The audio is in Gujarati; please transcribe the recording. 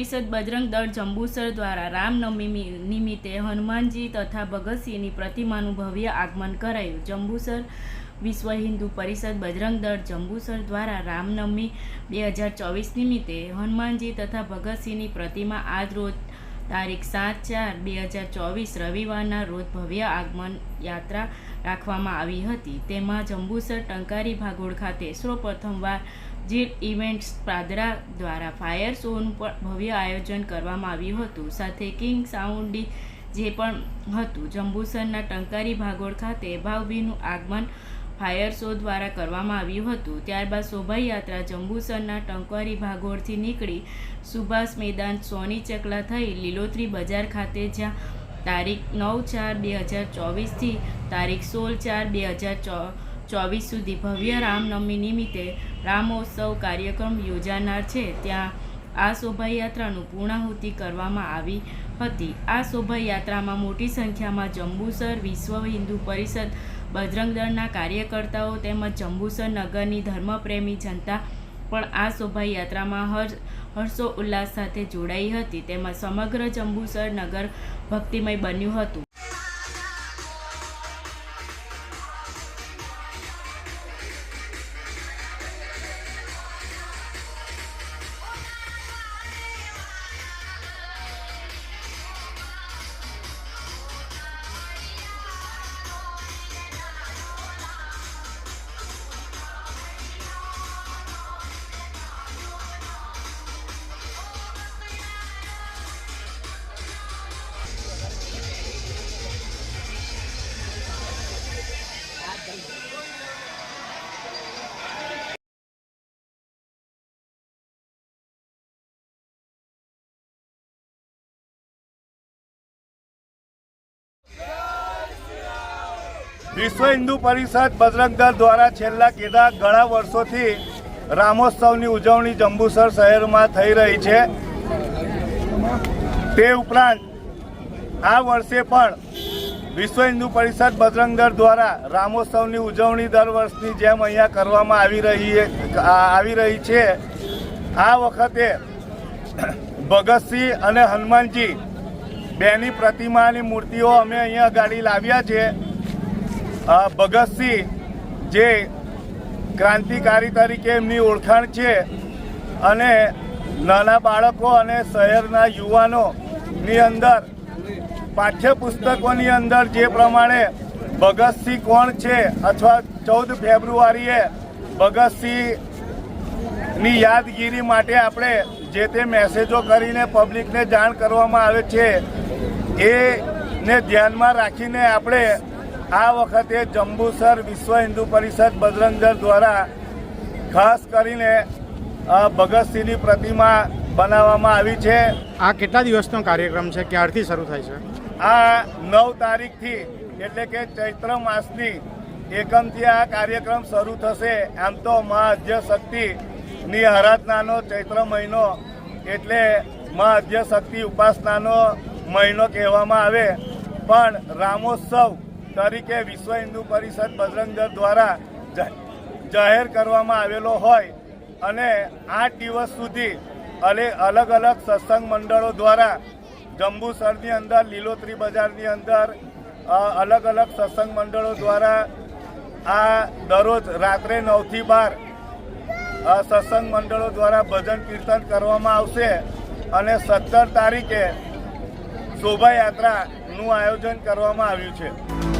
પરિષદ બજરંગ દળ જંબુસર દ્વારા રામનવમી નિમિત્તે હનુમાનજી તથા ભગતસિંહની પ્રતિમાનું ભવ્ય આગમન કરાયું. જંબુસર વિશ્વ હિન્દુ પરિષદ બજરંગ દળ જંબુસર દ્વારા રામનવમી બે હજાર ચોવીસ નિમિત્તે હનુમાનજી તથા ભગતસિંહની પ્રતિમા આજ રોજ તારીખ સાત ચાર બે હજાર ચોવીસ રવિવારના રોજ ભવ્ય આગમન યાત્રા રાખવામાં આવી હતી. તેમાં જંબુસર ટંકારી ભાગોળ ખાતે સૌપ્રથમવાર જીલ ઇવેન્ટ્સ પાદરા દ્વારા ફાયર શોનું પણ ભવ્ય આયોજન કરવામાં આવ્યું હતું. સાથે કિંગ સાઉન્ડી જે પણ હતું, જંબુસરના ટંકારી ભાગોળ ખાતે ભાવભીનું આગમન ફાયર શો દ્વારા કરવામાં આવ્યું હતું. ત્યારબાદ શોભાયાત્રા જંબુસરના ટંકવારી ભાગોળથી નીકળી સુભાષ મેદાન સોની ચકલા થઈ લીલોતરી બજાર ખાતે જ્યાં તારીખ નવ ચાર બે હજાર ચોવીસથી તારીખ સોળ ચાર બે હજાર ચો ચોવીસ સુધી ભવ્ય રામનવમી નિમિત્તે રામોત્સવ કાર્યક્રમ યોજાનાર છે. ત્યાં આ શોભાયાત્રાનું પૂર્ણાહુતિ કરવામાં આવી હતી. આ શોભાયાત્રામાં મોટી સંખ્યામાં જંબુસર વિશ્વ હિન્દુ પરિષદ, બજરંગ દળના કાર્યકર્તાઓ તેમજ જંબુસર નગરની ધર્મપ્રેમી જનતા પણ આ શોભાયાત્રામાં હર્ષ હર્ષો ઉલ્લાસ સાથે જોડાઈ હતી. તેમજ સમગ્ર જંબુસર નગર ભક્તિમય બન્યું હતું. વિશ્વ હિન્દુ પરિષદ બજરંગ દળ દ્વારા છેલ્લા કેટલા ઘણા વર્ષોથી રામોત્સવની ઉજવણી જંબુસર શહેરમાં થઈ રહી છે. તે ઉપરાંત આ વર્ષે પણ વિશ્વ હિન્દુ પરિષદ બજરંગ દળ દ્વારા રામોત્સવની ઉજવણી દર વર્ષની જેમ અહીંયા કરવામાં આવી રહી આવી રહી છે. આ વખતે ભગતસિંહ અને હનુમાનજી બેની પ્રતિમાની મૂર્તિઓ અમે અહીંયા ગાડી લાવ્યા છે. ભગતસિંહ જે ક્રાંતિકારી તરીકે એમની ઓળખાણ છે અને નાના બાળકો અને શહેરના યુવાનોની અંદર, પાઠ્યપુસ્તકોની અંદર જે પ્રમાણે ભગતસિંહ કોણ છે અથવા ચૌદ ફેબ્રુઆરીએ ભગતસિંહની યાદગીરી માટે આપણે જે તે મેસેજો કરીને પબ્લિકને જાણ કરવામાં આવે છે એને ધ્યાનમાં રાખીને આપણે આ વખતે જંબુસર વિશ્વ હિન્દુ પરિષદ બજરંગદળ દ્વારા ખાસ કરીને ભગતસિંહની પ્રતિમા બનાવવામાં આવી છે. આ કેટલા દિવસનો કાર્યક્રમ છે? ક્યારથી શરૂ થાય છે? આ નવ તારીખથી એટલે કે ચૈત્ર માસની એકમથી આ કાર્યક્રમ શરૂ થશે. આમ તો મા અધ્યશક્તિની આરાધનાનો ચૈત્ર મહિનો એટલે મા અધ્યશક્તિ ઉપાસનાનો મહિનો કહેવામાં આવે. પણ રામોત્સવ તરીકે વિશ્વ હિન્દુ પરિષદ બજરંગ દળ દ્વારા જાહેર કરવામાં આવેલો હોય અને આઠ દિવસ સુધી અલે અલગ અલગ સત્સંગ મંડળો દ્વારા જંબુસરની અંદર, લીલોતરી બજારની અંદર અલગ અલગ સત્સંગ મંડળો દ્વારા આ દરરોજ રાત્રે નવથી બાર સત્સંગ મંડળો દ્વારા ભજન કીર્તન કરવામાં આવશે અને સત્તર તારીખે શોભાયાત્રાનું આયોજન કરવામાં આવ્યું છે.